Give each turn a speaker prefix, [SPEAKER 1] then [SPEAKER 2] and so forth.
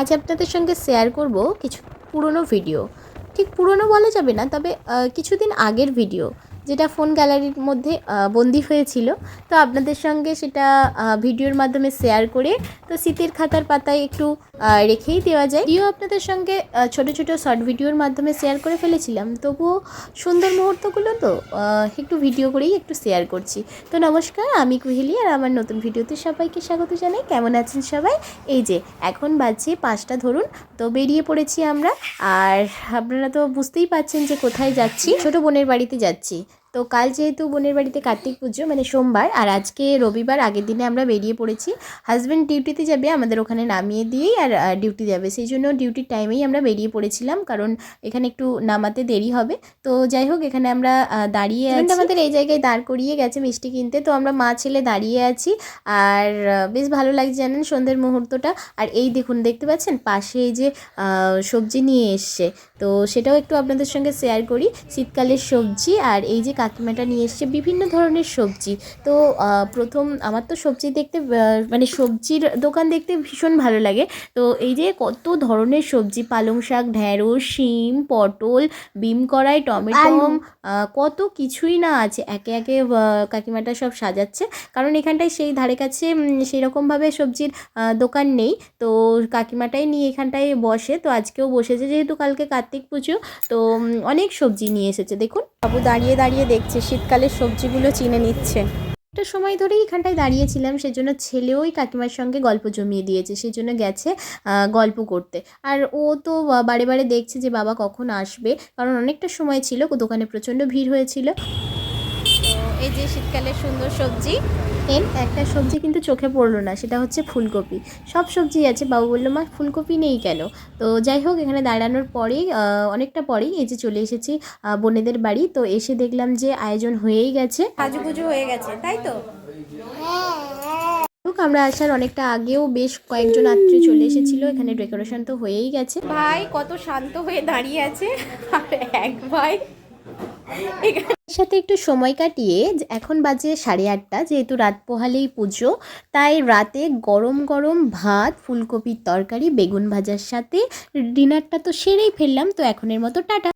[SPEAKER 1] আজ আপনাদের সঙ্গে শেয়ার করব কিছু পুরনো ভিডিও ঠিক পুরনো বলা যাবে না, তবে কিছুদিন আগের ভিডিও যেটা ফোন গ্যালারির মধ্যে বন্দি হয়েছিল। তো আপনাদের সঙ্গে সেটা ভিডিওর মাধ্যমে শেয়ার করে, তো শীতের খাতার পাতায় একটু রেখেই দেওয়া যায়। দিও আপনাদের সঙ্গে ছোট ছোট শর্ট ভিডিওর মাধ্যমে শেয়ার করে ফেলেছিলাম, তবুও সুন্দর মুহূর্তগুলো তো একটু ভিডিও করেই একটু শেয়ার করছি। তো নমস্কার, আমি কুহেলি আর আমার নতুন ভিডিওতে সবাইকে স্বাগত জানাই। কেমন আছেন সবাই? এই যে, এখন বাজছে পাঁচটা ধরুন, তো বেরিয়ে পড়েছি আমরা। আর আপনারা তো বুঝতেই পাচ্ছেন যে কোথায় যাচ্ছি। ছোট বোনের বাড়িতে যাচ্ছি। তো কাল যেহেতু বোনের বাড়িতে কার্তিক পুজো মানে সোমবার আর আজকে রবিবার আগের দিনে আমরা বেরিয়ে পড়েছি। হাজব্যান্ড ডিউটিতে যাবে আমাদের ওখানে নামিয়ে দিয়েই আর ডিউটি যাবে। সেই জন্য ডিউটির টাইমেই আমরা বেরিয়ে পড়েছিলাম কারণ এখানে একটু নামাতে দেরি হবে। তো যাই হোক এখানে আমরা দাঁড়িয়ে আছি। আমাদের এই জায়গায় দাঁড় করিয়ে গেছে মিষ্টি কিনতে তো আমরা মা ছেলে দাঁড়িয়ে আছি। আর বেশ ভালো লাগছে জানেন সন্ধ্যের মুহূর্তটা। আর এই দেখুন দেখতে পাচ্ছেন? পাশে এই যে সবজি নিয়ে এসছে। তো সেটাও একটু আপনাদের সঙ্গে শেয়ার করি। শীতকালের সবজি আর এই যে কাকিমাটা নিয়ে এসছে বিভিন্ন ধরনের সবজি। তো প্রথম আমার তো সবজি দেখতে মানে সবজির দোকান দেখতে ভীষণ ভালো লাগে। তো এই যে কত ধরনের সবজি পালং শাক ঢ্যাঁড়স শিম পটল বিম কড়াই টমেটো কত কিছুই না আছে। একে একে কাকিমাটা সব সাজাচ্ছে। কারণ এখানটায় সেই ধারে কাছে উম, সেই রকমভাবে সবজির দোকান নেই। তো কাকিমাটাই নিয়ে এখানটায় বসে। তো আজকেও বসেছে যেহেতু কালকে কার্তিক পুজো। তো অনেক সবজি নিয়ে এসেছে। দেখুন। বাবু দাঁড়িয়ে দাঁড়িয়ে দেখছে, শীতকালে সবজিগুলো চিনে নিচ্ছে। একটা সময় ধরেই এখানটায় দাঁড়িয়েছিলাম, সেজন্য ছেলেও ওই কাকিমার সঙ্গে গল্প জমিয়ে দিয়েছে সেই জন্য গেছে গল্প করতে। আর ও তো বারে বারে দেখছে যে বাবা কখন আসবে, কারণ অনেকটা সময় ছিল, দোকানে প্রচণ্ড ভিড় হয়েছিল। এই যে শীতকালের সুন্দর সবজি এর একটা সবজি কিন্তু চোখে পড়ল না, সেটা হচ্ছে ফুলকপি। সব সবজি আছে, বাবু বলল, মা, ফুলকপি নেই কেন? তো যাই হোক, এখানে দাঁড়ানোর পরেই অনেকটা পরেই এই যে চলে এসেছি বোনেদের বাড়ি। তো এসে দেখলাম যে আয়োজন হয়েই গেছে। সাজুগুজু হয়ে গেছে, তাই তো? আমরা আসার অনেকটা আগেও বেশ কয়েকজন আত্মীয় চলে এসেছিল, এখানে ডেকোরেশন তো হয়েই গেছে। ভাই, কত শান্ত হয়ে দাঁড়িয়ে আছে। এক ভাই সাথে একটু সময় কাটিয়ে এখন বাজে সাড়ে আটটা, যেহেতু রাত পোহালেই পুজো, তাই রাতে গরম গরম ভাত, ফুলকপির তরকারি, বেগুন ভাজার সাথে, ডিনারটা তো সেরেই ফেললাম, তো এখনের মতো টাটা।